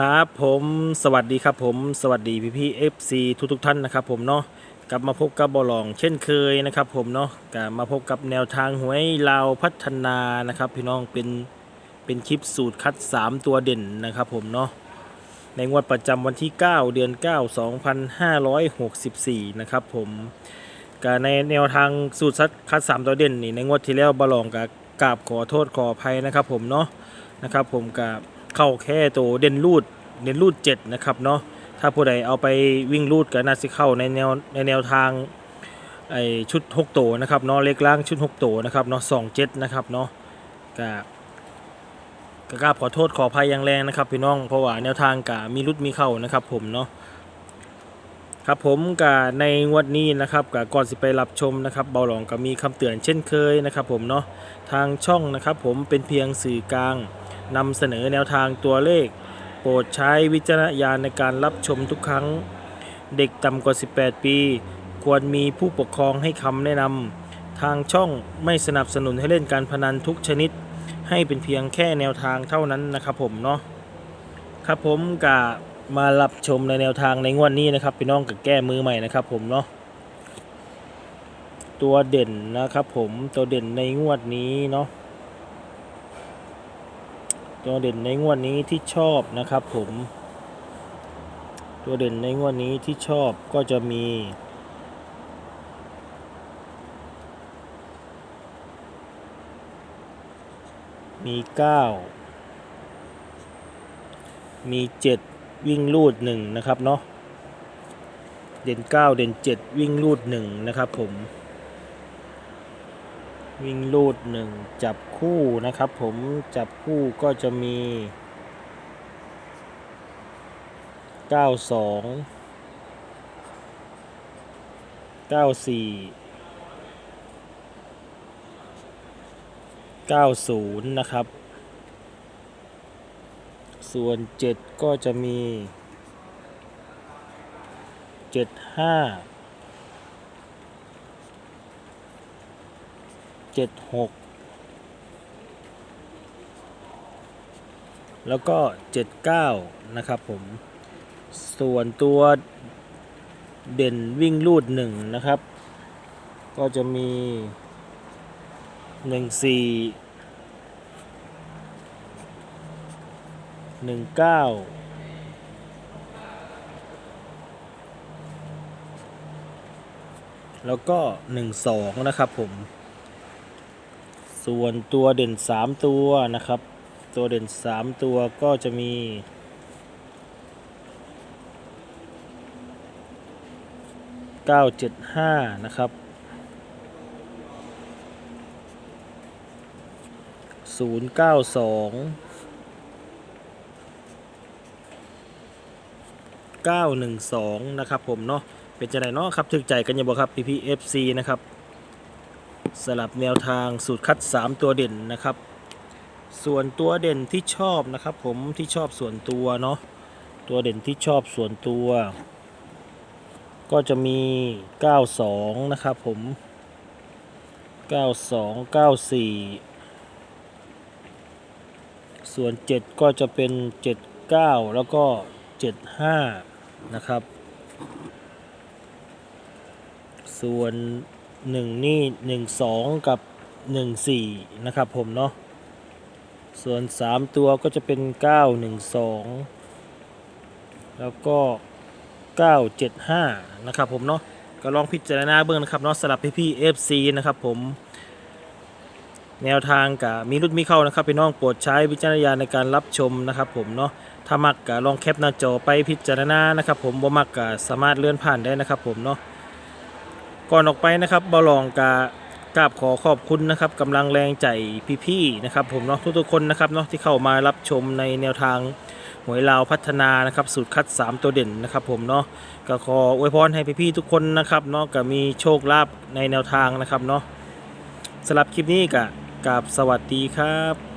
ครับผมสวัสดีครับผมสวัสดีพี่พี่เอฟซีทุกทุกท่านนะครับผมเนาะกลับมาพบกับบอลอง เช่นเคยนะครับผมเนาะกลับมาพบกับแนวทางหวยลาวพัฒนานะครับ พี่น้องเป็นเป็นคลิปสูตรคัด 3 ตัวเด่นนะครับผมเนาะในงวดประจำวันที่ 9 เดือน 9 2564 นะครับผมกในแนวทางสูตรคัด 3 ตัวเด่นนี่ในงวดที่แล้วบอลองกับกราบขอโทษขออภัยนะครับผมเนาะนะครับผมกับ เข้าแค่ตัวเด่นรูดเน้นรูด 7 นะครับเนาะถ้าผู้ใดเอาไปวิ่งรูดก็น่าจะเข้าในแนวในแนวทางไอชุด6โตวนะครับเนาะเล็กล่างชุด6โตวนะครับเนาะ2 7นะครับเนาะก็ก็กราบขอโทษขออภัยอย่างแรงนะครับพี่น้องเพราะว่าแนวทางกะมีรุดมีเข้านะครับผมเนาะครับผมกะในงวดนี้นะครับกะก่อนสิไปรับชมนะครับเบาหลองก็มีคำเตือนเช่นเคยนะครับผมเนาะทางช่องนะครับผมเป็นเพียงสื่อกลาง นำเสนอแนวทางตัวเลข โปรดใช้วิจารณญาณในการรับชมทุกครั้ง เด็กต่ำกว่า 18 ปี ควรมีผู้ปกครองให้คำแนะนำทางช่องไม่สนับสนุนให้เล่นการพนันทุกชนิด ให้เป็นเพียงแค่แนวทางเท่านั้นนะครับผมเนาะครับผมกะมารับชมในแนวทางในงวดนี้นะครับพี่น้องกับแก้มือใหม่นะครับผมเนาะตัวเด่นนะครับผมตัวเด่นในงวดนี้เนาะ ตัวเด่นในงวดนี้ที่ชอบนะครับผม ตัวเด่นในงวดนี้ที่ชอบก็จะมีมี 9 มี 7 วิ่งลูด 1 นะครับ เนาะ เด่น 9 เด่น 7 วิ่งลูด 1 นะครับผม วิ่งลูดหนึ่งจับคู่นะครับ ผมจับคู่ก็จะมี 92 94 90 นะครับ ส่วน 7 ก็จะมี 75 เจ็ดหกแล้วก็เจ็ดเก้านะครับผม ส่วนตัวเด่นวิ่งลูดหนึ่งนะครับ ก็จะมีหนึ่งสี่หนึ่งเก้าแล้วก็หนึ่งสองนะครับผม ส่วนตัวเด่น 3 ตัวนะครับ ตัวเด่น 3 ตัวก็จะมี 975 นะครับ 092 912 นะครับผมเนาะเป็นจะไหนเนาะครับถึกใจกันอยังบ่ครับ PPFC นะครับ สลับแนวทางสูตรคัด 3 ตัวเด่นนะครับ ส่วนตัวเด่นที่ชอบนะครับผมที่ชอบส่วนตัวเนาะตัวเด่นที่ชอบส่วนตัว ก็จะมี 92 นะครับผม 92 94 ส่วน 7 ก็จะเป็น 79 แล้วก็ 75 นะครับ ส่วน หนึ่งนี่หนึ่งสองกับหนึ่งสี่นะครับผมเนาะส่วนสามตัวก็จะเป็นเก้าหนึ่งสองแล้วก็เก้าเจ็ดห้านะครับผมเนาะก็ลองพิจารณาเบื้องนะครับเนาะสำหรับพี่พี่เอฟซีนะครับผมแนวทางกับมีรุดมีเข้านะครับพี่น้องโปรดใช้วิจารณญาณในการรับชมนะครับผมเนาะถ้ามักก็ลองแคปหน้าจอไปพิจารณานะครับผมบ่มักก็สามารถเลื่อนผ่านได้นะครับผมเนาะ ก่อนออกไปนะครับบอลองกากราบขอขอบคุณนะครับกำลังแรงใจพี่ๆนะครับ ผมเนาะทุกๆคนนะครับเนาะที่เข้ามารับชมในแนวทางหวยลาวพัฒนานะครับสูตรคัด 3 ตัวเด่นนะครับผมเนาะก็ขออวยพรให้พี่ๆทุกคนนะครับเนาะก็มีโชคลาภในแนวทางนะครับเนาะสำหรับคลิปนี้ก็กราบสวัสดีครับ